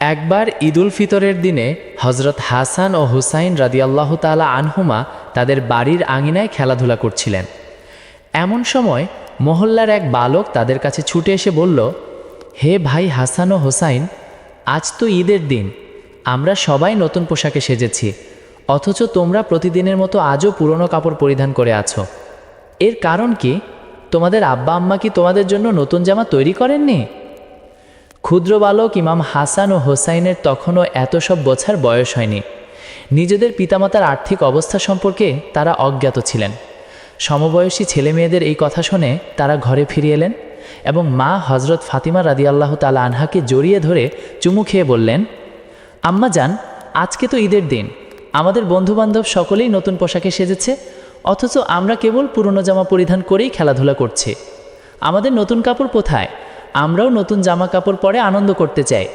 একবার ঈদুল ফিতরের দিনে হজরত হাসান ও হুসাইন রাদিয়াল্লাহ তালা আনহুমা তাদের বাড়ির আঙিনায় খেলাধুলা করছিলেন। এমন সময় মহল্লার এক বালক তাদের কাছে ছুটে এসে বলল, হে ভাই হাসান ও হোসাইন, আজ তো ঈদের দিন। আমরা সবাই নতুন পোশাকে সেজেছি, অথচ তোমরা প্রতিদিনের মতো আজও পুরনো কাপড় পরিধান করে আছো। এর কারণ কি? তোমাদের আব্বা আম্মা কি তোমাদের জন্য নতুন জামা তৈরি করেননি? ক্ষুদ্র বালক ইমাম হাসান ও হোসাইনের তখনও এত সব বোঝার বয়স হয়নি। নিজেদের পিতামাতার আর্থিক অবস্থা সম্পর্কে তারা অজ্ঞাত ছিলেন। সমবয়সী ছেলে মেয়েদের এই কথা শুনে তারা ঘরে ফিরে এলেন এবং মা হজরত ফাতিমা রাদি আল্লাহ তালা আনহাকে জড়িয়ে ধরে চুমু খেয়ে বললেন, আম্মা যান, আজকে তো ঈদের দিন। আমাদের বন্ধুবান্ধব সকলেই নতুন পোশাকে সেজেছে, অথচ আমরা কেবল পুরনো জামা পরিধান করেই খেলাধুলা করছি। আমাদের নতুন কাপড় কোথায়? আমরাও নতুন জামা কাপড় পরে আনন্দ করতে চাই।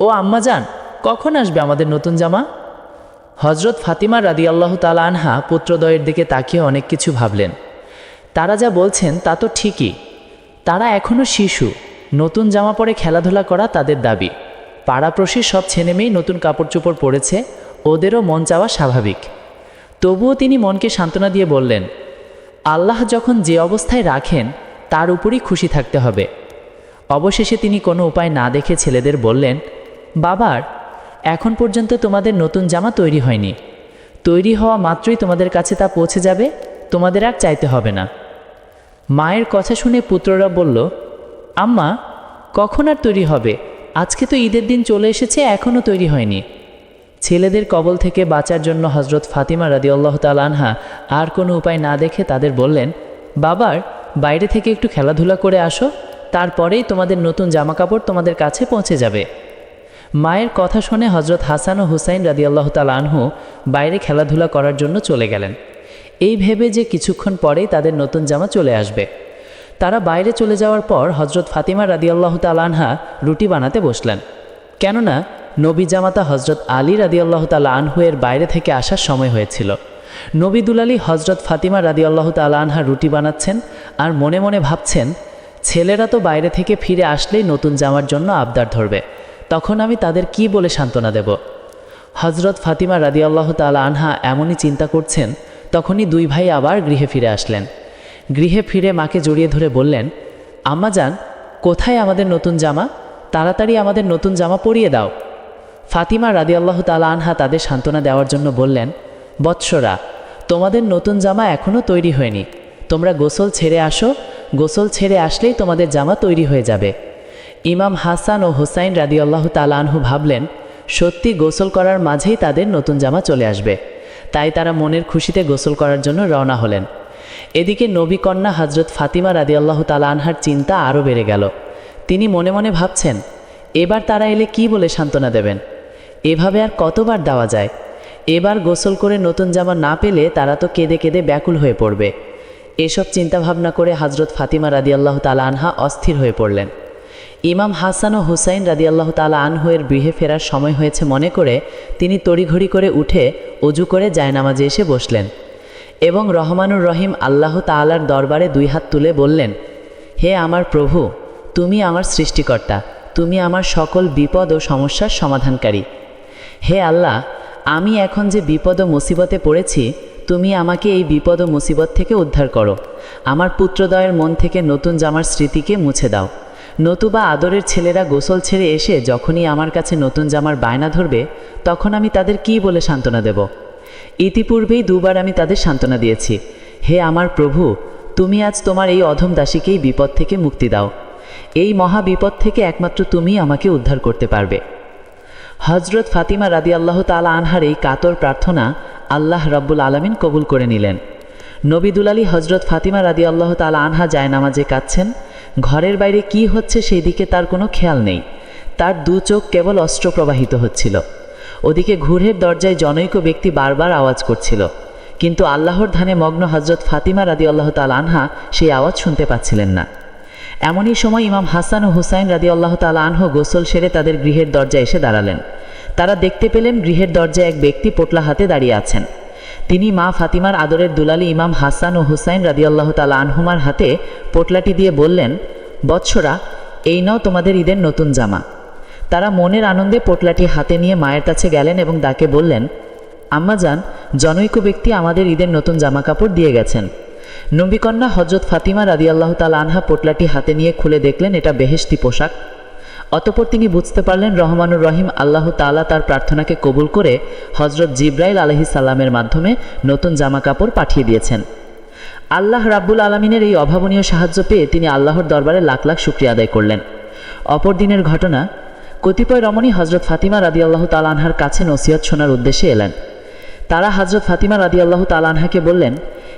ও আম্মা যান কখন আসবে আমাদের নতুন জামা? হজরত ফাতিমা রাদি আল্লাহ তালা আনহা পুত্রদয়ের দিকে তাকিয়ে অনেক কিছু ভাবলেন। তারা যা বলছেন তা তো ঠিকই। তারা এখনও শিশু। নতুন জামা পরে খেলাধুলা করা তাদের দাবি। পাড়াপ্রসির সব ছেলেমেয়েই নতুন কাপড় চোপড় পরেছে, ওদেরও মন চাওয়া স্বাভাবিক। তবুও তিনি মনকে সান্ত্বনা দিয়ে বললেন, আল্লাহ যখন যে অবস্থায় রাখেন, তার উপরই খুশি থাকতে হবে। অবশেষে তিনি কোনো উপায় না দেখে ছেলেদের বললেন, বাবার, এখন পর্যন্ত তোমাদের নতুন জামা তৈরি হয়নি। তৈরি হওয়া মাত্রই তোমাদের কাছে তা পৌঁছে যাবে, তোমাদের আর চাইতে হবে না। মায়ের কথা শুনে পুত্ররা বলল, আম্মা, কখন আর তৈরি হবে? আজকে তো ঈদের দিন চলে এসেছে, এখনও তৈরি হয়নি। ছেলেদের কবল থেকে বাঁচার জন্য হজরত ফাতিমা রাদি আল্লাহ আনহা আর কোনো উপায় না দেখে তাদের বললেন, বাবার, বাইরে থেকে একটু খেলাধুলা করে আসো তারপরেই তোমাদের নতুন জামাকাপড় তোমাদের কাছে পৌঁছে যাবে। মায়ের কথা শুনে হজরত হাসান ও হুসাইন রাদি আল্লাহ আনহু বাইরে খেলাধুলা করার জন্য চলে গেলেন। এই ভেবে যে কিছুক্ষণ পরেই তাদের নতুন জামা চলে আসবে। তারা বাইরে চলে যাওয়ার পর হজরত ফাতিমা রাদি আল্লাহ আনহা রুটি বানাতে বসলেন। কেননা নবী জামাতা হজরত আলী রাদি আল্লাহ আনহু এর বাইরে থেকে আসার সময় হয়েছিল। নবী দুলালী হজরত ফাতিমা রাদি আল্লাহ তালা আনহা রুটি বানাচ্ছেন আর মনে মনে ভাবছেন ছেলেরা তো বাইরে থেকে ফিরে আসলেই নতুন জামার জন্য আবদার ধরবে। তখন আমি তাদের কি বলে সান্ত্বনা দেব? হজরত ফাতিমা রাদি আল্লাহ তালা আনহা এমনই চিন্তা করছেন, তখনই দুই ভাই আবার গৃহে ফিরে আসলেন। গৃহে ফিরে মাকে জড়িয়ে ধরে বললেন, আম্মা যান, কোথায় আমাদের নতুন জামা? তাড়াতাড়ি আমাদের নতুন জামা পরিয়ে দাও। ফাতিমা রাদি আল্লাহ তালা আনহা তাদের সান্ত্বনা দেওয়ার জন্য বললেন, বৎসরা, তোমাদের নতুন জামা এখনও তৈরি হয়নি। তোমরা গোসল ছেড়ে আসো গোসল ছেড়ে আসলেই তোমাদের জামা তৈরি হয়ে যাবে। ইমাম হাসান ও হোসাইন রাদি আল্লাহ তালা আনহু ভাবলেন, সত্যি গোসল করার মাঝেই তাদের নতুন জামা চলে আসবে। তাই তারা মনের খুশিতে গোসল করার জন্য রওনা হলেন। এদিকে নবী কন্যা হজরত ফাতিমা রাদি আল্লাহ তালা আনহার চিন্তা আরও বেড়ে গেল। তিনি মনে মনে ভাবছেন, এবার তারা এলে কি বলে সান্ত্বনা দেবেন? এভাবে আর কতবার দেওয়া যায়? এবার গোসল করে নতুন জামা না পেলে তারা তো কেঁদে কেঁদে ব্যাকুল হয়ে পড়বে। এসব চিন্তাভাবনা করে হজরত ফাতিমা রাদি আল্লাহ তালা আনহা অস্থির হয়ে পড়লেন। ইমাম হাসান ও হুসাইন রাদি আল্লাহ তালা আনহুয়ের গৃহে ফেরার সময় হয়েছে মনে করে তিনি তড়িঘড়ি করে উঠে অজু করে জায়নামাজে এসে বসলেন এবং রহমানুর রহিম আল্লাহ তালার দরবারে দুই হাত তুলে বললেন, হে আমার প্রভু, তুমি আমার সৃষ্টিকর্তা, তুমি আমার সকল বিপদ ও সমস্যার সমাধানকারী। হে আল্লাহ, আমি এখন যে বিপদ ও মুসিবতে পড়েছি তুমি আমাকে এই বিপদ ও মুসিবত থেকে উদ্ধার করো। আমার পুত্রদয়ের মন থেকে নতুন জামার স্মৃতিকে মুছে দাও। নতুবা আদরের ছেলেরা গোসল ছেড়ে এসে যখনই আমার কাছে নতুন জামার বায়না ধরবে, তখন আমি তাদের কি বলে সান্ত্বনা দেব? ইতিপূর্বেই দুবার আমি তাদের সান্ত্বনা দিয়েছি। হে আমার প্রভু, তুমি আজ তোমার এই অধম দাসীকেই বিপদ থেকে মুক্তি দাও। এই মহা বিপদ থেকে একমাত্র তুমি আমাকে উদ্ধার করতে পারবে। হজরত ফাতিমা রাদি আল্লাহ তালা আনহার এই কাতর প্রার্থনা আল্লাহ রব্বুল আলমিন কবুল করে নিলেন। নবিদুল আলী হজরত ফাতিমা রাদি আল্লাহ তালা আনহা যায় নামাজে কাঁদছেন। ঘরের বাইরে কি হচ্ছে সেই দিকে তার কোনো খেয়াল নেই। তার দু চোখ কেবল অস্ত্র প্রবাহিত হচ্ছিল। ওদিকে ঘুরের দরজায় জনৈক ব্যক্তি বারবার আওয়াজ করছিল। কিন্তু আল্লাহর ধানে মগ্ন হজরত ফাতিমা রাদি আল্লাহ তাল আনহা সেই আওয়াজ শুনতে পাচ্ছিলেন না। এমনই সময় ইমাম হাসান ও হুসাইন রাদি আল্লাহ তাল আনহ গোসল সেরে তাদের গৃহের দরজায় এসে দাঁড়ালেন। তারা দেখতে পেলেন গৃহের দরজায় এক ব্যক্তি পোটলা হাতে দাঁড়িয়ে আছেন। তিনি মা ফাতিমার আদরের দুলালি ইমাম হাসান ও হুসাইন রাদি আল্লাহ তাল আনহুমার হাতে পোটলাটি দিয়ে বললেন, বৎসরা, এই নাও তোমাদের ঈদের নতুন জামা। তারা মনের আনন্দে পোটলাটি হাতে নিয়ে মায়ের কাছে গেলেন এবং তাকে বললেন, আম্মা যান, জনৈক ব্যক্তি আমাদের ঈদের নতুন জামা কাপড় দিয়ে গেছেন। নবীকন্যা হজরত ফাতিমা রাদিয়াল্লাহ তাল আনহা পোটলাটি হাতে নিয়ে খুলে দেখলেন, এটা বেহেশতি পোশাক। অতপর তিনি বুঝতে পারলেন রহমানুর রহিম আল্লাহ তাআলা তার প্রার্থনাকে কবুল করে হজরত জিব্রাইল আলহি সাল্লামের মাধ্যমে নতুন জামা কাপড় পাঠিয়ে দিয়েছেন। আল্লাহ রাব্বুল আলমিনের এই অভাবনীয় সাহায্য পেয়ে তিনি আল্লাহর দরবারে লাখ লাখ শুক্রিয়া আদায় করলেন। অপর দিনের ঘটনা, কতিপয় রমণী হজরত ফাতিমা রাদি আল্লাহ তালানহার কাছে নসিহত শোনার উদ্দেশ্যে এলেন। তারা হজরত ফাতিমা রাদি আল্লাহ তালানহাকে বললেন,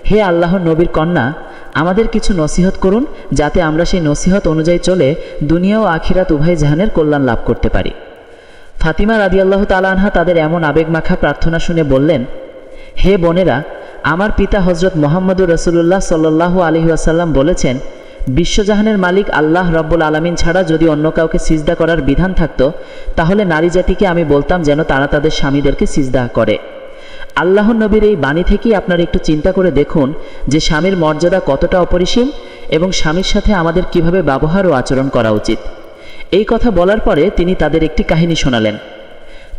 হে আল্লাহর নবীর কন্যা আমাদের কিছু নসিহত করুন, যাতে আমরা সেই নসিহত অনুযায়ী চলে দুনিয়া ও আখিরাত উভয় জাহানের কল্যাণ লাভ করতে পারি। ফাতিমা রাদি আল্লাহ তালানহা তাদের এমন আবেগমাখা প্রার্থনা শুনে বললেন, হে বোনেরা, আমার পিতা হজরত মোহাম্মদুর রসুল্লাহ সাল্লাহ আলহি আসাল্লাম বলেছেন, বিশ্বজাহানের মালিক আল্লাহ রব্বুল আলমিন ছাড়া যদি অন্য কাউকে সিজদা করার বিধান থাকতো, তাহলে নারী জাতিকে আমি বলতাম যেন তারা তাদের স্বামীদেরকে সিজদা করে। আল্লাহ নবীর এই বাণী থেকেই আপনারা একটু চিন্তা করে দেখুন যে স্বামীর মর্যাদা কতটা অপরিসীম এবং স্বামীর সাথে আমাদের কীভাবে ব্যবহার ও আচরণ করা উচিত। এই কথা বলার পরে তিনি তাদের একটি কাহিনী শোনালেন।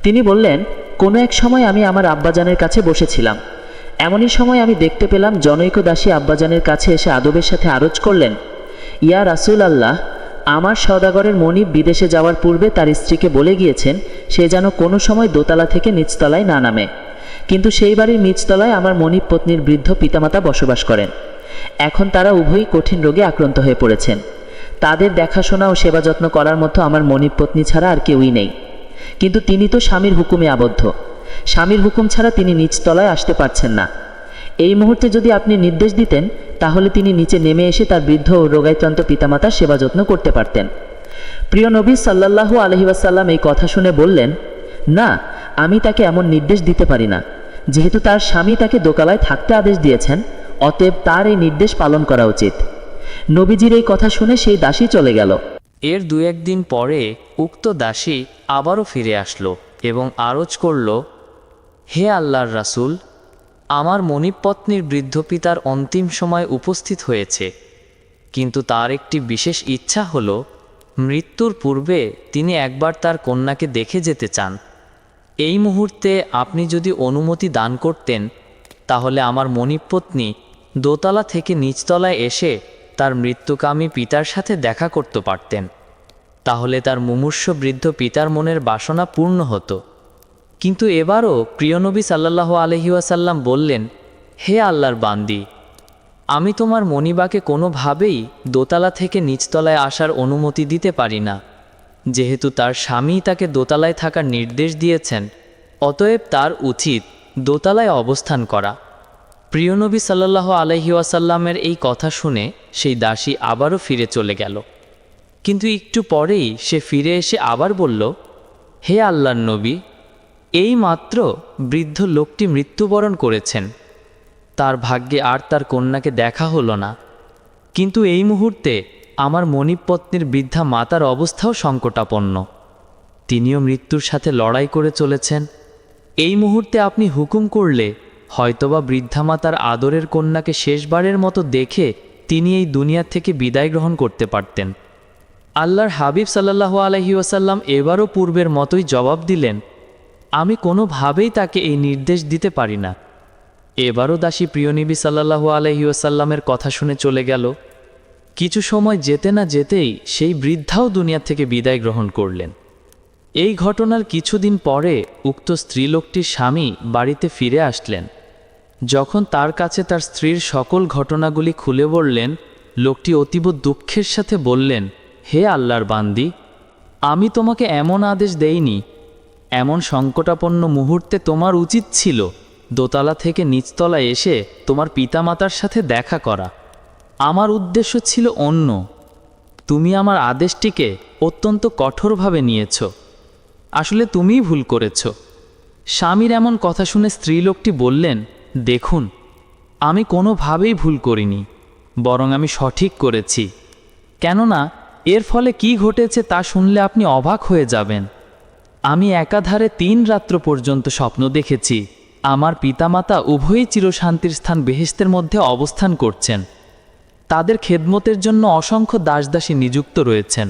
তিনি বললেন, কোনো এক সময় আমি আমার আব্বাজানের কাছে বসেছিলাম। এমনই সময় আমি দেখতে পেলাম জনৈক দাসী আব্বাজানের কাছে এসে আদবের সাথে আরজ করলেন। ইয়া রাসুল আল্লাহ, আমার সওদাগরের মনিব বিদেশে যাওয়ার পূর্বে তার স্ত্রীকে বলে গিয়েছেন, সে যেন কোনো সময় দোতলা থেকে নিচতলায় না নামে। কিন্তু সেই বাড়ির নিচতলায় আমার মনিব পত্নীর বৃদ্ধ পিতামাতা বসবাস করেন। এখন তারা উভয়ই কঠিন রোগে আক্রান্ত হয়ে পড়েছেন। তাদের দেখাশোনা ও সেবা যত্ন করার মতো আমার মনিব পত্নী ছাড়া আর কেউই নেই। কিন্তু তিনি তো স্বামীর হুকুমে আবদ্ধ। স্বামীর হুকুম ছাড়া তিনি নিচতলায় আসতে পারছেন না। এই মুহূর্তে যদি আপনি নির্দেশ দিতেন, তাহলে তিনি নিচে নেমে এসে তার বৃদ্ধ ও রোগাক্রান্ত পিতামাতার সেবা যত্ন করতে পারতেন। প্রিয় নবী সাল্লাল্লাহু আলহি ওয়াসাল্লাম এই কথা শুনে বললেন না, আমি তাকে এমন নির্দেশ দিতে পারি না। যেহেতু তার স্বামী তাকে দোকালায় থাকতে আদেশ দিয়েছেন, অতএব তার এই নির্দেশ পালন করা উচিত। নবীজির এই কথা শুনে সেই দাসী চলে গেল। এর দু একদিন পরে উক্ত দাসী আবারও ফিরে আসলো এবং আরজ করল, হে আল্লাহর রাসূল, আমার মণিপত্নীর বৃদ্ধ পিতার অন্তিম সময় উপস্থিত হয়েছে। কিন্তু তার একটি বিশেষ ইচ্ছা হল, মৃত্যুর পূর্বে তিনি একবার তার কন্যাকে দেখে যেতে চান। এই মুহূর্তে আপনি যদি অনুমতি দান করতেন, তাহলে আমার মণিপত্নী দোতলা থেকে নিচতলায় এসে তার মৃত্যুকামী পিতার সাথে দেখা করতে পারতেন। তাহলে তার মুমূর্ষ বৃদ্ধ পিতার মনের বাসনা পূর্ণ হতো। কিন্তু এবারও প্রিয়নবী সাল্লাহ আলহিউসাল্লাম বললেন, হে আল্লাহর বান্দি, আমি তোমার মণিবাকে কোনোভাবেই দোতলা থেকে নিচতলায় আসার অনুমতি দিতে পারি না। যেহেতু তার স্বামী তাকে দোতলায় থাকার নির্দেশ দিয়েছেন, অতএব তার উচিত দোতলায় অবস্থান করা। প্রিয়নবী সাল্লাহ আলহিউসাল্লামের এই কথা শুনে সেই দাসী আবারও ফিরে চলে গেল। কিন্তু একটু পরেই সে ফিরে এসে আবার বলল, হে আল্লাহর নবী, এই মাত্র বৃদ্ধ লোকটি মৃত্যুবরণ করেছেন। তার ভাগ্যে আর তার কন্যাকে দেখা হলো না। কিন্তু এই মুহূর্তে আমার মণিপত্নীর বৃদ্ধা মাতার অবস্থাও সংকটাপন্ন। তিনিও মৃত্যুর সাথে লড়াই করে চলেছেন। এই মুহূর্তে আপনি হুকুম করলে হয়তোবা বৃদ্ধা মাতার আদরের কন্যাকে শেষবারের মতো দেখে তিনি এই দুনিয়া থেকে বিদায় গ্রহণ করতে পারতেন। আল্লাহর হাবিব সাল্লাহ আলহি ওয়াসাল্লাম এবারও পূর্বের মতোই জবাব দিলেন, আমি কোনোভাবেই তাকে এই নির্দেশ দিতে পারি না। এবারও দাসী প্রিয়নবী সাল্লাহু আলহি ওয়াসাল্লামের কথা শুনে চলে গেল। কিছু সময় যেতে না যেতেই সেই বৃদ্ধাও দুনিয়া থেকে বিদায় গ্রহণ করলেন। এই ঘটনার কিছুদিন পরে উক্ত স্ত্রীলোকটির স্বামী বাড়িতে ফিরে আসলেন। যখন তার কাছে তার স্ত্রীর সকল ঘটনাগুলি খুলে বললেন, লোকটি অতীব দুঃখের সাথে বললেন, হে আল্লাহর বান্দি, আমি তোমাকে এমন আদেশ দেইনি। এমন সংকটাপন্ন মুহূর্তে তোমার উচিত ছিল দোতলা থেকে নিচতলায় এসে তোমার পিতামাতার সাথে দেখা করা। আমার উদ্দেশ্য ছিল অন্য। তুমি আমার আদেশটিকে অত্যন্ত কঠোরভাবে নিয়েছ। আসলে তুমিই ভুল করেছ। স্বামীর এমন কথা শুনে স্ত্রীলোকটি বললেন, দেখুন, আমি কোনোভাবেই ভুল করিনি, বরং আমি সঠিক করেছি। কেননা, এর ফলে কি ঘটেছে তা শুনলে আপনি অবাক হয়ে যাবেন। আমি একাধারে তিন রাত্র পর্যন্ত স্বপ্ন দেখেছি, আমার পিতামাতা উভয়ই চিরশান্তির স্থান বেহেস্তের মধ্যে অবস্থান করছেন। তাদের খেদমতের জন্য অসংখ্য দাসদাসী নিযুক্ত রয়েছেন।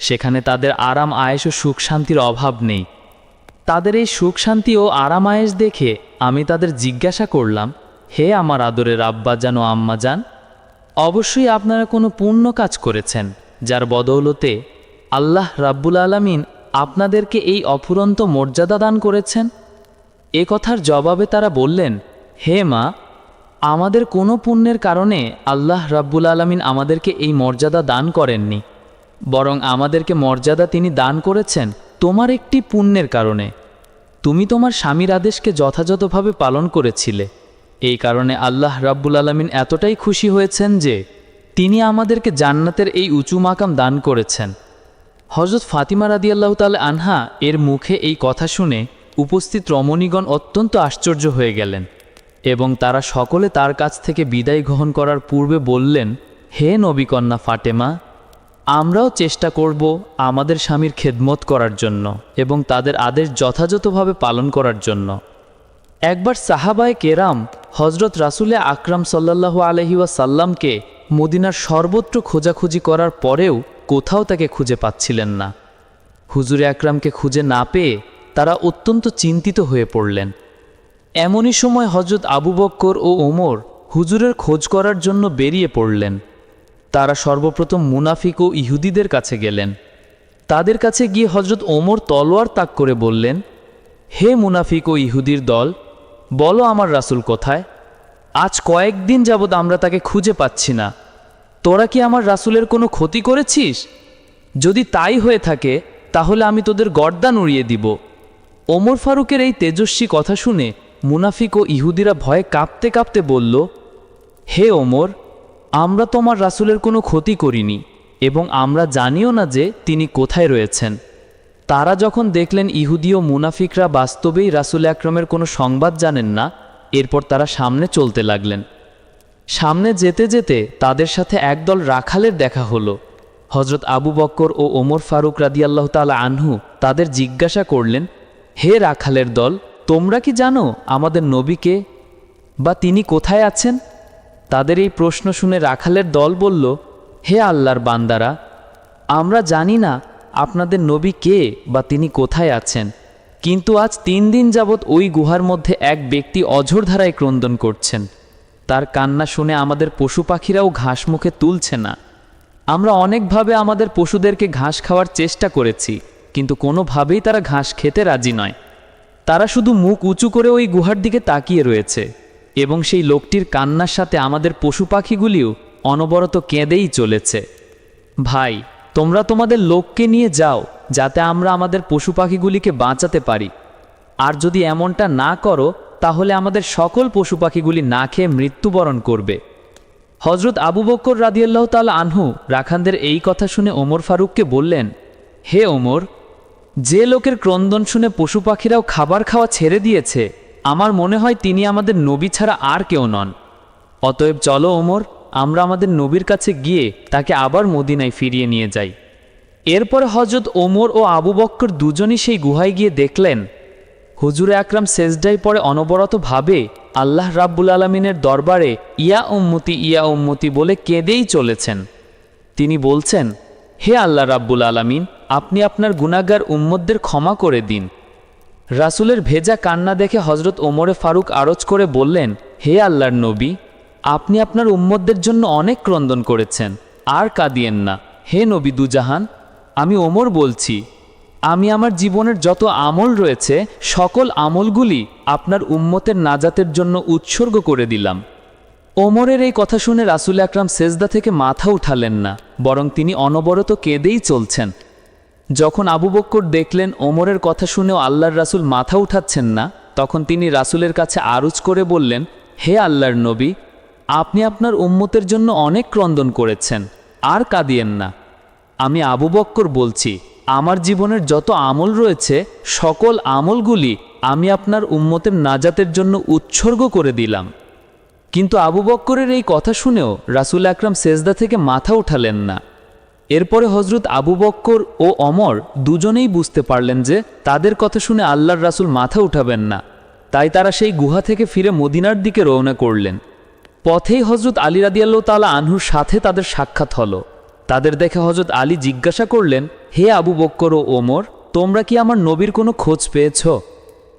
সেখানে তাদের আরাম আয়েস ও সুখ শান্তির অভাব নেই। তাদের এই সুখ শান্তি ও আরাম আয়েস দেখে আমি তাদের জিজ্ঞাসা করলাম, হে আমার আদরের আব্বাজান ও আম্মাজান অবশ্যই আপনারা কোনো পুণ্য কাজ করেছেন, যার বদৌলতে আল্লাহ রাব্বুল আলামিন আপনাদেরকে এই অফুরন্ত মর্যাদা দান করেছেন? এ কথার জবাবে তারা বললেন, হে মা আমাদের কোনো পুণ্যের কারণে আল্লাহ রাব্বুল আলামিন আমাদেরকে এই মর্যাদা দান করেননি। বরং আমাদেরকে মর্যাদা তিনি দান করেছেন তোমার একটি পুণ্যের কারণে। তুমি তোমার স্বামীর আদেশকে যথাযথভাবে পালন করেছিলে। এই কারণে আল্লাহ রাব্বুল আলামিন এতটাই খুশি হয়েছেন যে, তিনি আমাদেরকে জান্নাতের এই উঁচু মাকাম দান করেছেন। হজরত ফাতিমা রাদিয়াল্লাহু তাল আনহা এর মুখে এই কথা শুনে উপস্থিত রমণীগণ অত্যন্ত আশ্চর্য হয়ে গেলেন। এবং তারা সকলে তার কাছ থেকে বিদায় গ্রহণ করার পূর্বে বললেন, হে নবীকন্যা ফাটেমা আমরাও চেষ্টা করব আমাদের স্বামীর খেদমত করার জন্য এবং তাদের আদেশ যথাযথভাবে পালন করার জন্য। একবার সাহাবায় কেরাম হজরত রাসুলে আকরাম সাল্লাল্লাহু আলহি সাল্লামকে মদিনার সর্বত্র খোঁজাখুঁজি করার পরেও কোথাও তাকে খুঁজে পাচ্ছিলেন না। হুজুরে আকরামকে খুঁজে না পেয়ে তারা অত্যন্ত চিন্তিত হয়ে পড়লেন। এমনই সময় হজরত আবু বক্কর ও ওমর হুজুরের খোঁজ করার জন্য বেরিয়ে পড়লেন। তারা সর্বপ্রথম মুনাফিক ও ইহুদিদের কাছে গেলেন। তাদের কাছে গিয়ে হজরত ওমর তলোয়ার তাক করে বললেন, হে মুনাফিক ও ইহুদির দল, বলো আমার রাসূল কোথায়? আজ কয়েকদিন যাবৎ আমরা তাকে খুঁজে পাচ্ছি না। তোরা কি আমার রাসূলের কোনো ক্ষতি করেছিস? যদি তাই হয়ে থাকে, তাহলে আমি তোদের গর্দান উড়িয়ে দিব। ওমর ফারুকের এই তেজস্বী কথা শুনে মুনাফিক ও ইহুদিরা ভয়ে কাঁপতে কাঁপতে বলল, হে ওমর, আমরা তোমার রাসূলের কোনো ক্ষতি করিনি এবং আমরা জানিও না যে তিনি কোথায় রয়েছেন। তারা যখন দেখলেন ইহুদি ও মুনাফিকরা বাস্তবেই রাসূল আকরমের কোনো সংবাদ জানেন না, এরপর তারা সামনে চলতে লাগলেন। সামনে যেতে যেতে তাদের সাথে একদল রাখালের দেখা হলো। হজরত আবু বক্কর ও ওমর ফারুক রাদিয়াল্লাহ তালা আনহু তাদের জিজ্ঞাসা করলেন, হে রাখালের দল তোমরা কি জানো আমাদের নবীকে? বা তিনি কোথায় আছেন? তাদের এই প্রশ্ন শুনে রাখালের দল বলল, হে আল্লাহর বান্দারা, আমরা জানি না আপনাদের নবী কে বা তিনি কোথায় আছেন। কিন্তু আজ তিন দিন যাবৎ ওই গুহার মধ্যে এক ব্যক্তি অঝোর ধারায় ক্রন্দন করছেন। তার কান্না শুনে আমাদের পশু পাখিরাও ঘাস মুখে তুলছে না। আমরা অনেকভাবে আমাদের পশুদেরকে ঘাস খাওয়ার চেষ্টা করেছি, কিন্তু কোনোভাবেই তারা ঘাস খেতে রাজি নয়। তারা শুধু মুখ উঁচু করে ওই গুহার দিকে তাকিয়ে রয়েছে, এবং সেই লোকটির কান্নার সাথে আমাদের পশু পাখিগুলিও অনবরত কেঁদেই চলেছে। ভাই, তোমরা তোমাদের লোককে নিয়ে যাও, যাতে আমরা আমাদের পশু পাখিগুলিকে বাঁচাতে পারি। আর যদি এমনটা না করো, তাহলে আমাদের সকল পশু পাখিগুলি না খেয়ে মৃত্যুবরণ করবে। হজরত আবু বক্কর রাদিয়াল্লাহ তাল আনহু রাখানদের এই কথা শুনে ওমর ফারুককে বললেন, হে ওমর যে লোকের ক্রন্দন শুনে পশু পাখিরাও খাবার খাওয়া ছেড়ে দিয়েছে, আমার মনে হয় তিনি আমাদের নবী ছাড়া আর কেউ নন। অতএব চলো ওমর, আমরা আমাদের নবীর কাছে গিয়ে তাকে আবার মদিনায় ফিরিয়ে নিয়ে যাই। এরপরে হজরত ওমর ও আবু বক্কর দুজনই সেই গুহায় গিয়ে দেখলেন, হুজুরে আকরাম সেজদাই পরে অনবরত ভাবে আল্লাহ রাব্বুল আলমিনের দরবারে, ইয়া উম্মতি ইয়া উম্মতি বলে কেঁদেই চলেছেন। তিনি বলছেন, হে আল্লাহ রাব্বুল আলামিন আপনি আপনার গুনাগার উম্মতদের ক্ষমা করে দিন। রাসূলের ভেজা কান্না দেখে হজরত ওমরে ফারুক আরজ করে বললেন, হে আল্লাহর নবী, আপনি আপনার উম্মতদের জন্য অনেক ক্রন্দন করেছেন, আর কাঁদিয়েন না। হে নবী দুজাহান, আমি ওমর বলছি, আমি আমার জীবনের যত আমল রয়েছে, সকল আমলগুলি আপনার উম্মতের নাজাতের জন্য উৎসর্গ করে দিলাম। ওমরের এই কথা শুনে রাসুল আকরাম সেজদা থেকে মাথা উঠালেন না, বরং তিনি অনবরত কেঁদেই চলছেন। যখন আবু বক্কর দেখলেন ওমরের কথা শুনেও আল্লাহর রাসুল মাথা উঠাচ্ছেন না, তখন তিনি রাসুলের কাছে আরুজ করে বললেন, হে আল্লাহর নবী, আপনি আপনার উম্মতের জন্য অনেক ক্রন্দন করেছেন, আর কাঁদিয়েন না। আমি আবু বক্কর বলছি, আমার জীবনের যত আমল রয়েছে, সকল আমলগুলি আমি আপনার উম্মতের নাজাতের জন্য উৎসর্গ করে দিলাম। কিন্তু আবু বক্করের এই কথা শুনেও রাসুল আকরাম সেজদা থেকে মাথা উঠালেন না। এরপরে হজরত আবু বক্কর ও অমর দুজনেই বুঝতে পারলেন যে তাদের কথা শুনে আল্লাহর রাসুল মাথা উঠাবেন না। তাই তারা সেই গুহা থেকে ফিরে মদিনার দিকে রওনা করলেন। পথেই হজরত আলী রাদিয়াল্লাহ তালা আনহুর সাথে তাদের সাক্ষাৎ হলো। তাদের দেখে হজরত আলী জিজ্ঞাসা করলেন, হে আবু বক্কর ও ওমর, তোমরা কি আমার নবীর কোনো খোঁজ পেয়েছ?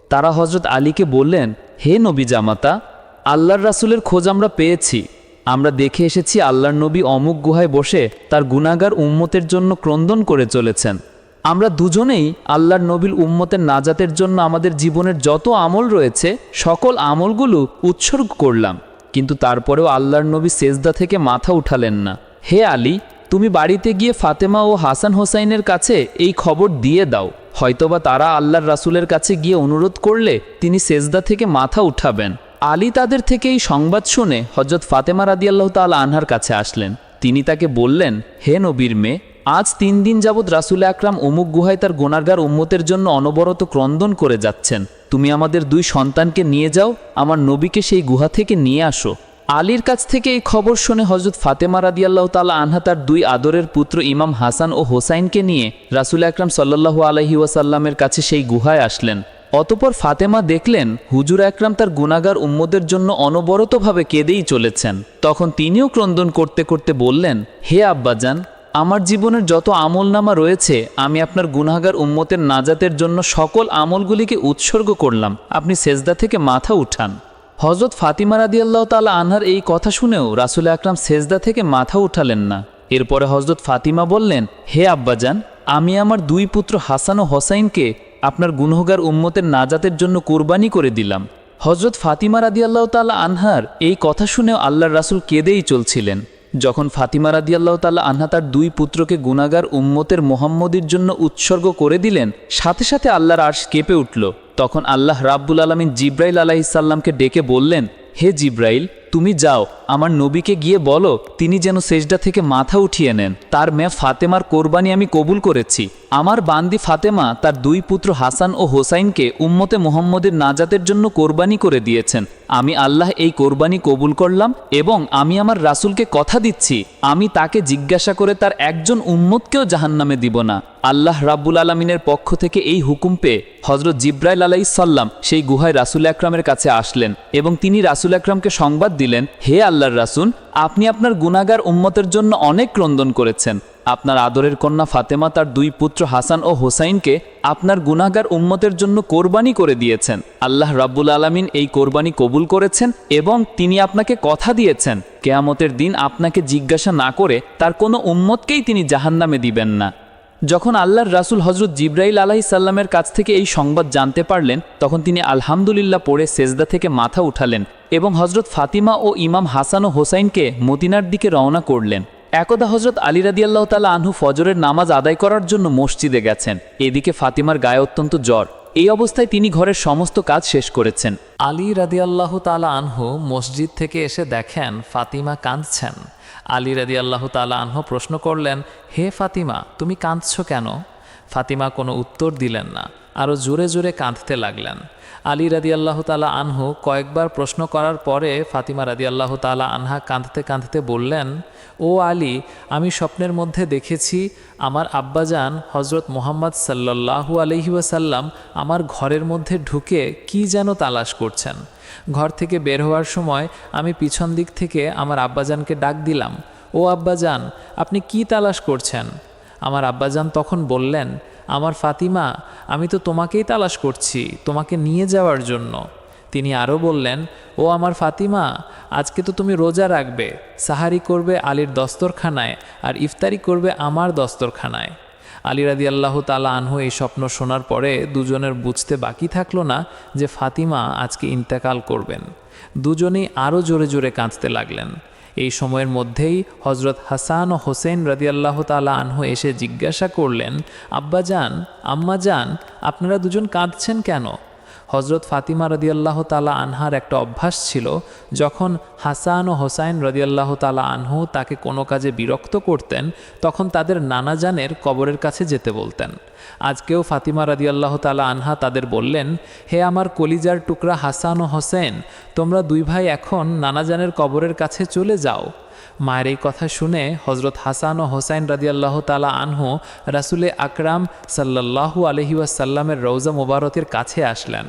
তারা হজরত আলীকে বললেন, হে নবী জামাতা, আল্লাহর রাসূলের খোঁজ আমরা পেয়েছি। আমরা দেখে এসেছি আল্লাহর নবী অমুক গুহায় বসে তার গুনাগার উম্মতের জন্য ক্রন্দন করে চলেছেন। আমরা দুজনেই আল্লাহর নবীর উম্মতের নাজাতের জন্য আমাদের জীবনের যত আমল রয়েছে, সকল আমলগুলো উৎসর্গ করলাম। কিন্তু তারপরেও আল্লাহর নবী সেজদা থেকে মাথা উঠালেন না। হে আলী, তুমি বাড়িতে গিয়ে ফাতেমা ও হাসান হোসাইনের কাছে এই খবর দিয়ে দাও। হয়তোবা তারা আল্লাহর রাসূলের কাছে গিয়ে অনুরোধ করলে তিনি সেজদা থেকে মাথা উঠাবেন। আলী তাদের থেকে এই সংবাদ শুনে হজরত ফাতেমা রাদিয়াল্লাহ তাল আনহার কাছে আসলেন। তিনি তাকে বললেন, হে নবীর মেয়ে, আজ তিন দিন যাবৎ রাসুল আকরাম অমুক গুহায় তার গোনারগার উম্মতের জন্য অনবরত ক্রন্দন করে যাচ্ছেন। তুমি আমাদের দুই সন্তানকে নিয়ে যাও, আমার নবীকে সেই গুহা থেকে নিয়ে আসো। আলীর কাছ থেকে এই খবর শুনে হজরত ফাতেমা রাদিয়াল্লাহ তালা আনহা তার দুই আদরের পুত্র ইমাম হাসান ও হোসাইনকে নিয়ে রাসুল আকরাম সাল্লাহু আলহি ওয়াসাল্লামের কাছে সেই গুহায় আসলেন। অতপর ফাতেমা দেখলেন হুজুর একরাম তার গুনাগার উম্মদের জন্য অনবরতভাবে কেঁদেই চলেছেন। তখন তিনিও ক্রন্দন করতে করতে বললেন, হে আব্বাজান, আমার জীবনের যত আমলনামা রয়েছে, আমি আপনার গুনাগার উম্মতের নাজাতের জন্য সকল আমলগুলিকে উৎসর্গ করলাম। আপনি সেজদা থেকে মাথা উঠান। হজরত ফাতিমা রাদিয়াল্লাহ তালা আনহার এই কথা শুনেও রাসুল আকরাম সেজদা থেকে মাথা উঠালেন না। এরপরে হজরত ফাতিমা বললেন, হে আব্বাজান, আমি আমার দুই পুত্র হাসান ও হোসাইনকে আপনার গুনহগার উম্মতের নাজাতের জন্য কোরবানি করে দিলাম। হজরত ফাতিমা রাদিয়াল্লাহ তালা আনহার এই কথা শুনেও আল্লাহর রাসুল কেঁদেই চলছিলেন। যখন ফাতিমা রাদিয়াল্লাহ তাল্লাহ আনহা তার দুই পুত্রকে গুনাগার উম্মতের মোহাম্মদীর জন্য উৎসর্গ করে দিলেন, সাথে সাথে আল্লাহর আর্শ কেঁপে উঠল। তখন আল্লাহ রাব্বুল আলমিন জিব্রাইল আলাহিসাল্লামকে ডেকে বললেন, হে জিব্রাইল, তুমি যাও আমার নবীকে গিয়ে বলো, তিনি যেন সেজদা থেকে মাথা উঠিয়ে নেন। তার মেয়ে ফাতেমার কোরবানি আমি কবুল করেছি। আমার বান্দি ফাতেমা তার দুই পুত্র হাসান ও হোসাইনকে উম্মতে মোহাম্মদের নাজাতের জন্য কোরবানি করে দিয়েছেন। আমি আল্লাহ এই কোরবানি কবুল করলাম এবং আমি আমার রাসূলকে কথা দিচ্ছি। আমি তাকে জিজ্ঞাসা করে তার একজন উম্মতকেও জাহান্নামে দিব না। আল্লাহ রাব্বুল আলমিনের পক্ষ থেকে এই হুকুম পেয়ে হজরত জিব্রাইল আলাই সাল্লাম সেই গুহায় রাসুল আকরামের কাছে আসলেন এবং তিনি রাসুল আকরামকে সংবাদ দিলেন, হে আল্লাহর রাসুল, আপনি আপনার গুনাগার উম্মতের জন্য অনেক ক্রন্দন করেছেন। আপনার আদরের কন্যা ফাতেমা তার দুই পুত্র হাসান ও হোসাইনকে আপনার গুনাগার উম্মতের জন্য কোরবানি করে দিয়েছেন। আল্লাহ রাব্বুল আলামিন এই কোরবানি কবুল করেছেন এবং তিনি আপনাকে কথা দিয়েছেন। কেয়ামতের দিন আপনাকে জিজ্ঞাসা না করে তার কোনো উম্মতকেই তিনি জাহান্নামে দিবেন না। যখন আল্লাহর রাসুল হজরত জিব্রাইল আলাহি সাল্লামের কাছ থেকে এই সংবাদ জানতে পারলেন, তখন তিনি আলহামদুলিল্লাহ পড়ে সেজদা থেকে মাথা উঠালেন এবং হজরত ফাতিমা ও ইমাম হাসান ও হোসাইনকে মদিনার দিকে রওনা করলেন। একদা হজরত আলী রাদিয়াল্লাহ তালা আনহু ফজরের নামাজ আদায় করার জন্য মসজিদে গেছেন। এদিকে ফাতিমার গায়ে অত্যন্ত জ্বর। এই অবস্থায় তিনি ঘরের সমস্ত কাজ শেষ করেছেন। আলী রাদিয়াল্লাহু তালা আনহু মসজিদ থেকে এসে দেখেন ফাতিমা কাঁদছেন। আলী রাদিয়াল্লাহু তালা আনহু প্রশ্ন করলেন, হে ফাতিমা, তুমি কাঁদছ কেন? ফাতিমা কোনো উত্তর দিলেন না, আরও জোরে জোরে কাঁদতে লাগলেন। আলী রাদিয়াল্লাহ তালা আনহু কয়েকবার প্রশ্ন করার পরে ফাতিমা রাদিয়াল্লাহ তালা আনহা কাঁদতে কাঁদতে বললেন, ও আলী, আমি স্বপ্নের মধ্যে দেখেছি আমার আব্বাজান হজরত মোহাম্মদ সাল্লাল্লাহু আলহি ওয়াসাল্লাম আমার ঘরের মধ্যে ঢুকে কি যেন তালাশ করছেন। ঘর থেকে বের হওয়ার সময় আমি পিছন দিক থেকে আমার আব্বাজানকে ডাক দিলাম, ও আব্বাজান, আপনি কি তালাশ করছেন? আমার আব্বাজান তখন বললেন, আমার ফাতিমা, আমি তো তোমাকেই তালাশ করছি, তোমাকে নিয়ে যাওয়ার জন্য। তিনি আরও বললেন, ও আমার ফাতিমা, আজকে তো তুমি রোজা রাখবে, সাহারি করবে আলীর দস্তরখানায় আর ইফতারি করবে আমার দস্তরখানায়। আলী রাদি আল্লাহ তালা আনহু এই স্বপ্ন শোনার পরে দুজনের বুঝতে বাকি থাকল না যে ফাতিমা আজকে ইন্তেকাল করবেন। দুজনেই আরও জোরে জোরে কাঁদতে লাগলেন। এই সময়ের মধ্যেই হজরত হাসান ও হোসেন রাদিয়াল্লাহ তালা আনহু এসে জিজ্ঞাসা করলেন আব্বাজান আম্মাজান আপনারা দুজন কাঁদছেন কেন? হজরত ফাতিমা রদিয়াল্লাহ তালা আনহার একটা অভ্যাস ছিল, যখন হাসান ও হোসাইন রদিয়াল্লাহ তালা আনহু তাকে কোনো কাজে বিরক্ত করতেন, তখন তাদের নানাজানের কবরের কাছে যেতে বলতেন। আজকেও ফাতিমা রাদিয়াল্লাহ তালা আনহা তাদের বললেন, হে আমার কলিজার টুকরা হাসান ও হোসেন, তোমরা দুই ভাই এখন নানাজানের কবরের কাছে চলে যাও। মায়ের এই কথা শুনে হজরত হাসান ও হোসাইন রাদিয়াল্লাহ তালা আনহু রাসুলে আকরাম সাল্লাল্লাহু আলহি রৌজা মোবারকের কাছে আসলেন।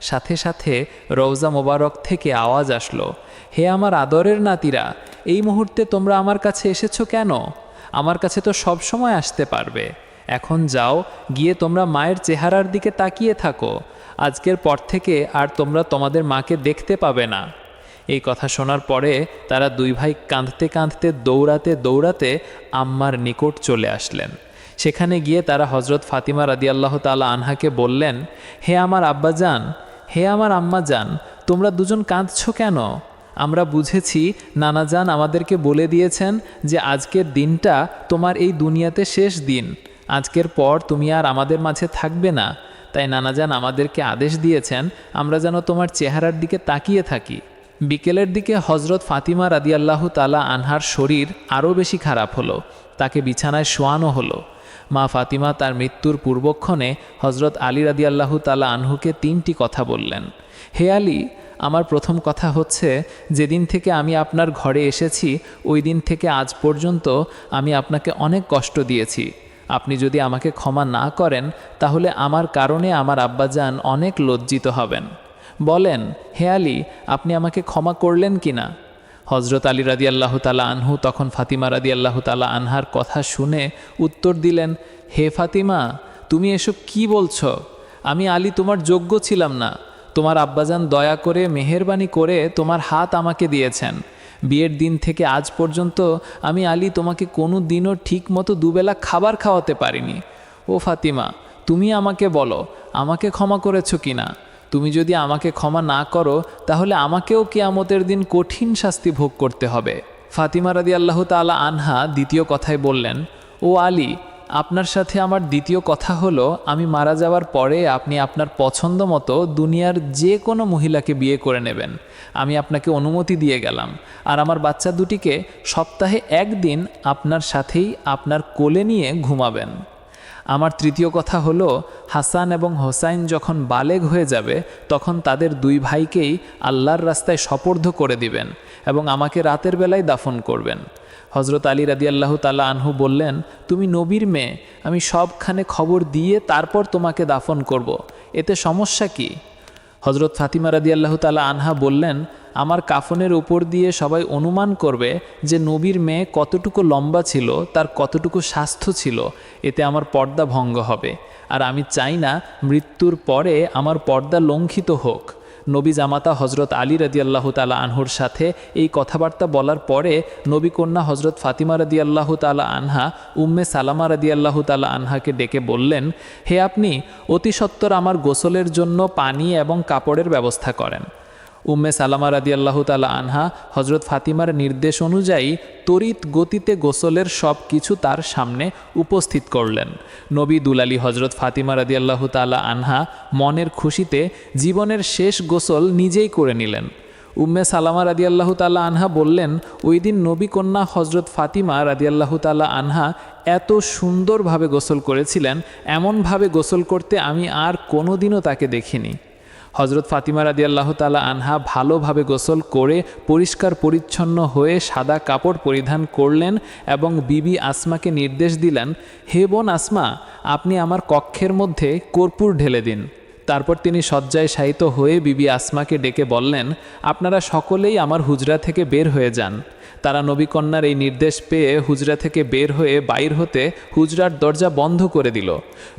সাথে সাথে রৌজা মোবারক থেকে আওয়াজ আসলো, হে আমার আদরের নাতিরা, এই মুহূর্তে তোমরা আমার কাছে এসেছ কেন? আমার কাছে তো সব সময় আসতে পারবে। এখন যাও, গিয়ে তোমরা মায়ের চেহারার দিকে তাকিয়ে থাকো। আজকের পর থেকে আর তোমরা তোমাদের মাকে দেখতে পাবে না। এই কথা শোনার পরে তারা দুই ভাই কাঁদতে কাঁদতে দৌড়াতে দৌড়াতে আম্মার নিকট চলে আসলেন। সেখানে গিয়ে তারা হজরত ফাতিমা রাদিয়াল্লাহ তালা আনহাকে বললেন, হে আমার আব্বাজান, হে আমার আম্মা যান তোমরা দুজন কাঁদছো কেন? আমরা বুঝেছি নানাজান আমাদেরকে বলে দিয়েছেন যে আজকের দিনটা তোমার এই দুনিয়াতে শেষ দিন। আজকের পর তুমি আর আমাদের মাঝে থাকবে না। তাই নানাজান আমাদেরকে আদেশ দিয়েছেন, আমরা যেন তোমার চেহারার দিকে তাকিয়ে থাকি। বিকেলের দিকে হজরত ফাতিমা রাদিয়াল্লাহু তালা আনহার শরীর আরও বেশি খারাপ হলো, তাকে বিছানায় শোয়ানো হলো। মা ফাতিমা তার মৃত্যুর পূর্বক্ষণে হজরত আলী রাদিয়াল্লাহু তালা আনহুকে তিনটি কথা বললেন। হে আলী, আমার প্রথম কথা হচ্ছে, যেদিন থেকে আমি আপনার ঘরে এসেছি, ওই দিন থেকে আজ পর্যন্ত আমি আপনাকে অনেক কষ্ট দিয়েছি। আপনি যদি আমাকে ক্ষমা না করেন, তাহলে আমার কারণে আমার আব্বাজান অনেক লজ্জিত হবেন। বলেন, হে আলী, আপনি আমাকে ক্ষমা করলেন কি না হজরত আলী রাদি আল্লাহ তালা আনহু তখন ফাতিমা রাদি আল্লাহ তালা আনহার কথা শুনে উত্তর দিলেন, হে ফাতিমা, তুমি এসব কি বলছো? আমি আলী তোমার যোগ্য ছিলাম না। তোমার আব্বাজান দয়া করে, মেহেরবানি করে তোমার হাত আমাকে দিয়েছেন। বিয়ের দিন থেকে আজ পর্যন্ত আমি আলী তোমাকে কোনো দিনও ঠিক মতো দুবেলা খাবার খাওয়াতে পারিনি। ও ফাতিমা, তুমি আমাকে বলো, আমাকে ক্ষমা করেছ কি না তুমি যদি আমাকে ক্ষমা না করো, তাহলে আমাকেও কিয়ামতের দিন কঠিন শাস্তি ভোগ করতে হবে। ফাতিমা রাদি আল্লাহ তালা আনহা দ্বিতীয় কথায় বললেন, ও আলী, আপনার সাথে আমার দ্বিতীয় কথা হলো, আমি মারা যাওয়ার পরে আপনি আপনার পছন্দ মতো দুনিয়ার যে কোনো মহিলাকে বিয়ে করে নেবেন। আমি আপনাকে অনুমতি দিয়ে গেলাম। আর আমার বাচ্চা দুটিকে সপ্তাহে একদিন আপনার সাথেই আপনার কোলে নিয়ে ঘুমাবেন। আমার তৃতীয় কথা হলো, হাসান এবং হোসাইন যখন বালেগ হয়ে যাবে, তখন তাদের দুই ভাইকেই আল্লাহর রাস্তায় সপর্ধ করে দিবেন এবং আমাকে রাতের বেলায় দাফন করবেন হজরত আলী রাদিয়াল্লাহ তালা আনহু বললেন, তুমি নবীর মেয়ে, আমি সবখানে খবর দিয়ে তারপর তোমাকে দাফন করব। এতে সমস্যা কি হজরত ফাতিমা রাদি আল্লাহ তালা আনহা বললেন, আমার কাফনের ওপর দিয়ে সবাই অনুমান করবে যে নবীর মেয়ে কতটুকু লম্বা ছিল, তার কতটুকু স্বাস্থ্য ছিল, এতে আমার পর্দা ভঙ্গ হবে। আর আমি চাই না মৃত্যুর পরে আমার পর্দা লঙ্ঘিত হোক। নবী জামাতা হজরত আলী রদিয়াল্লাহ তালা আনহুর সাথে এই কথাবার্তা বলার পরে নবী কন্যা হজরত ফাতিমা রদিয়াল্লাহ তালা আনহা উম্মে সালামা রদিয়াল্লাহ তালা আনহাকে ডেকে বললেন, হে আপনি অতিসত্বর আমার গোসলের জন্য পানি এবং কাপড়ের ব্যবস্থা করেন। উম্মে সালামা রাদি আল্লাহ তালা আনহা হজরত ফাতিমার নির্দেশ অনুযায়ী তড়িৎ গতিতে গোসলের সব কিছু তার সামনে উপস্থিত করলেন। নবী দুলালী হজরত ফাতিমা রাদি আল্লাহ তালা আনহা মনের খুশিতে জীবনের শেষ গোসল নিজেই করে নিলেন। উম্মে সালামা রাদি আল্লাহ তালা আনহা বললেন, ওই দিন নবী কন্যা হজরত ফাতিমা রাদি আল্লাহ তালা আনহা এত সুন্দরভাবে গোসল করেছিলেন, এমনভাবে গোসল করতে আমি আর কোনোদিনও তাকে দেখিনি। হজরত ফাতিমা রাদি আল্লাহ তালা আনহা ভালোভাবে গোসল করে পরিষ্কার পরিচ্ছন্ন হয়ে সাদা কাপড় পরিধান করলেন এবং বিবি আসমাকে নির্দেশ দিলেন, হে বোন আসমা, আপনি আমার কক্ষের মধ্যে কর্পূর ঢেলে দিন। তারপর তিনি শয্যায় শায়িত হয়ে বিবি আসমাকে ডেকে বললেন, আপনারা সকলেই আমার হুজরা থেকে বের হয়ে যান। তারা নবীকন্যার এই নির্দেশ পেয়ে হুজরা থেকে বের হয়ে বাইর হতে হুজরার দরজা বন্ধ করে দিল।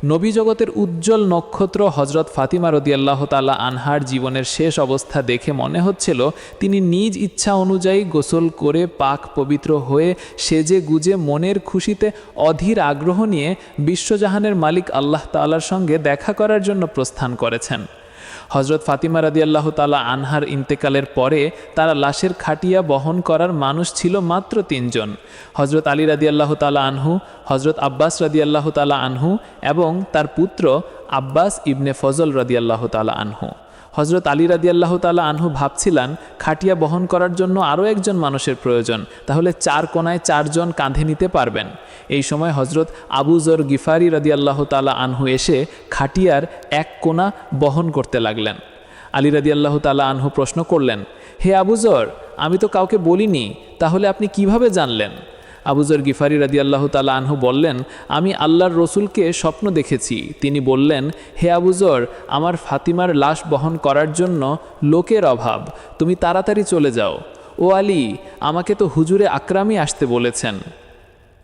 নবী জগতের উজ্জ্বল নক্ষত্র হজরত ফাতিমা রদিয়াল্লাহ তালা আনহার জীবনের শেষ অবস্থা দেখে মনে হচ্ছিল, তিনি নিজ ইচ্ছা অনুযায়ী গোসল করে পাক পবিত্র হয়ে সেজে গুজে মনের খুশিতে অধীর আগ্রহ নিয়ে বিশ্বজাহানের মালিক আল্লাহ তাল্লার সঙ্গে দেখা করার জন্য প্রস্থান করেছেন। হজরত ফাতিমা রাদিয়াল্লাহ তালা আনহার ইন্তেকালের পরে তারা লাশের খাটিয়া বহন করার মানুষ ছিল মাত্র তিনজন। হজরত আলী রাদিয়াল্লাহ তালা আনহু হজরত আব্বাস রাদিয়াল্লাহ তালা আনহু এবং তার পুত্র আব্বাস ইবনে ফজল রাদিয়াল্লাহ তালা আনহু। হজরত আলী রাদি রাদিয়াল্লাহ তালা আনহু ভাবছিলেন, খাটিয়া বহন করার জন্য আরও একজন মানুষের প্রয়োজন, তাহলে চার কোনায় চারজন কাঁধে নিতে পারবেন। এই সময় হজরত আবু জর গিফারি রাদিয়াল্লাহ তালা আনহু এসে খাটিয়ার এক কোনা বহন করতে লাগলেন। আলী রাদিয়াল্লাহ তালা আনহু প্রশ্ন করলেন, হে আবুজর আমি তো কাউকে বলিনি, তাহলে আপনি কীভাবে জানলেন? আবুজর গিফারি রাদি আল্লাহ তালা আনহু বললেন, আমি আল্লাহর রসুলকে স্বপ্ন দেখেছি। তিনি বললেন, হে আবুজর আমার ফাতিমার লাশ বহন করার জন্য লোকের অভাব। তুমি তাড়াতাড়ি চলে যাও। ও আলী, আমাকে তো হুজুরে আকরামই আসতে বলেছেন।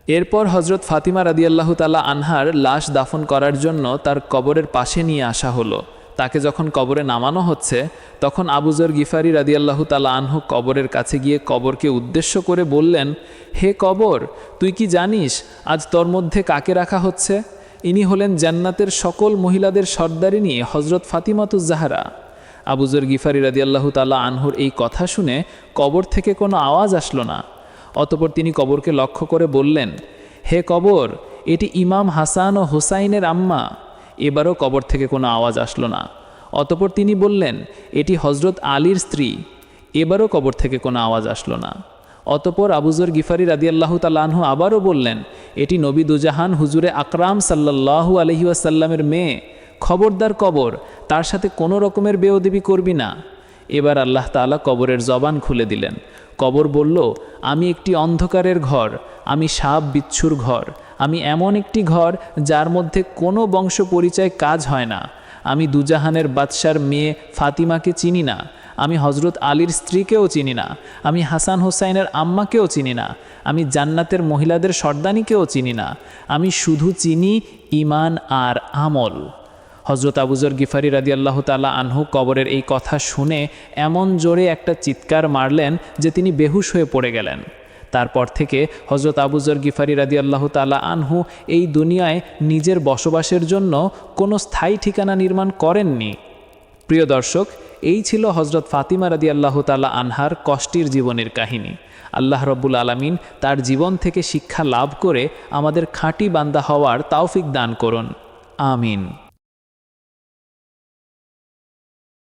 এরপর হজরত ফাতিমা রাদিয়াল্লাহু তালা আনহার লাশ দাফন করার জন্য তার কবরের পাশে নিয়ে আসা হলো। তাকে যখন কবরে নামানো হচ্ছে, তখন আবুজর গিফারি রাদিয়াল্লাহু তালা আনহু কবরের কাছে গিয়ে কবরকে উদ্দেশ্য করে বললেন, হে কবর, তুই কি জানিস আজ তোর মধ্যে কাকে রাখা হচ্ছে? ইনি হলেন জান্নাতের সকল মহিলাদের সর্দারিনী হজরত ফাতিমাতুজ জাহারা। আবুজর গিফারি রাদিয়াল্লাহু তালা আনহুর এই কথা শুনে কবর থেকে কোনো আওয়াজ আসলো না। অতপর তিনি কবরকে লক্ষ্য করে বললেন, হে কবর, এটি ইমাম হাসান ও হোসাইনের আম্মা। এবারও কবর থেকে কোনো আওয়াজ আসলো না। অতপর তিনি বললেন, এটি হজরত আলীর স্ত্রী। এবারও কবর থেকে কোনো আওয়াজ আসলো না। অতপর আবুজর গিফারি রাদিয়াল্লাহু তালাহু আবারও বললেন, এটি নবী দুজাহান হুজুরে আকরাম সাল্লাল্লাহু আলহি ওয়াসাল্লামের মেয়ে। খবরদার কবর, তার সাথে কোনো রকমের বেওদেবি করবি না। এবার আল্লাহ তাআলা কবরের জবান খুলে দিলেন। কবর বলল, আমি একটি অন্ধকারের ঘর, আমি সাপ বিচ্ছুর ঘর। আমি এমন একটি ঘর যার মধ্যে কোনো বংশ পরিচয় কাজ হয় না। আমি দুজাহানের বাদশার মেয়ে ফাতিমাকে চিনি না। আমি হজরত আলীর স্ত্রীকেও চিনি না। আমি হাসান হোসাইনের আম্মাকেও চিনি না। আমি জান্নাতের মহিলাদের সর্দানিকেও চিনি না। আমি শুধু চিনি ইমান আর আমল। হজরত আবুজর গিফারি রাদি আল্লাহ তালা আনহু কবরের এই কথা শুনে এমন জোরে একটা চিৎকার মারলেন যে তিনি বেহুশ হয়ে পড়ে গেলেন। তারপর থেকে হজরত আবুজর গিফারি রাদি আল্লাহ তালা আনহু এই দুনিয়ায় নিজের বসবাসের জন্য কোনো স্থায়ী ঠিকানা নির্মাণ করেননি। প্রিয় দর্শক, এই ছিল হজরত ফাতিমা রাদি আল্লাহ তালা আনহার কষ্টের জীবনের কাহিনী। আল্লাহ রব্বুল আলমিন তার জীবন থেকে শিক্ষা লাভ করে আমাদের খাঁটি বান্দা হওয়ার তাওফিক দান করুন। আমিন।